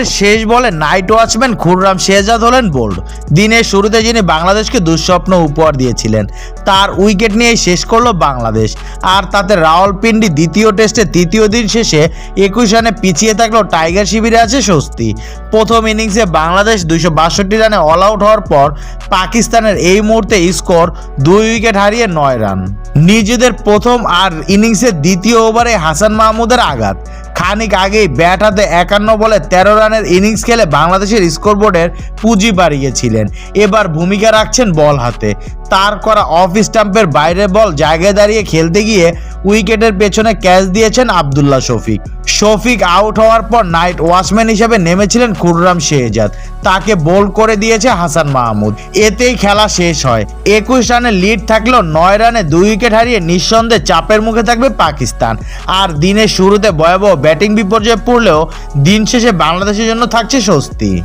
দিনের শেষ বলে নাইট ওয়াচম্যান খুররাম শেহজাদ হলেন বোল্ড। দিনের শুরুতে যিনি বাংলাদেশকে দুঃস্বপ্ন উপহার দিয়েছিলেন, তার উইকেট নিয়েই শেষ করল বাংলাদেশ। আর তাতে রাওয়ালপিন্ডি দ্বিতীয় টেস্টে তৃতীয় দিন শেষে একুশ রানে পিছিয়ে থাকলেও টাইগার শিবিরে আছে স্বস্তি। প্রথম ইনিংসে বাংলাদেশ দুইশো বাষট্টি রানে অল আউট হওয়ার পর পাকিস্তানের এই মুহূর্তে স্কোর দুই উইকেট হারিয়ে নয় রান। নিজেদের প্রথম আর ইনিংসের দ্বিতীয় ওভারে হাসান মাহমুদের আঘাত। খানিক আগেই ব্যাট হাতে একান্ন বলে তেরো রানের ইনিংস খেলে বাংলাদেশের স্কোরবোর্ডের পুঁজি বাড়িয়েছিলেন। এবার ভূমিকা রাখছেন বল হাতে। তার করা অফ স্টাম্পের বাইরে বল জায়গায় দাঁড়িয়ে খেলতে গিয়ে উইকেটের পেছনে ক্যাচ দিয়েছেন আবদুল্লাহ শফিক। শফিক আউট হওয়ার পর নাইট ওয়াচম্যান হিসেবে নেমেছিলেন খুররাম শেহজাদ। তাকে বোল্ড করে দিয়েছে হাসান মাহমুদ। এতেই খেলা শেষ হয়। একুশ রানে লিড থাকলেও নয় রানে দুই উইকেট হারিয়ে নিঃসন্দেহে চাপের মুখে থাকবে পাকিস্তান। আর দিনের শুরুতে ভয়াবহ ব্যাটিং বিপর্যয়ে পড়লেও দিন শেষে বাংলাদেশের জন্য থাকছে স্বস্তি।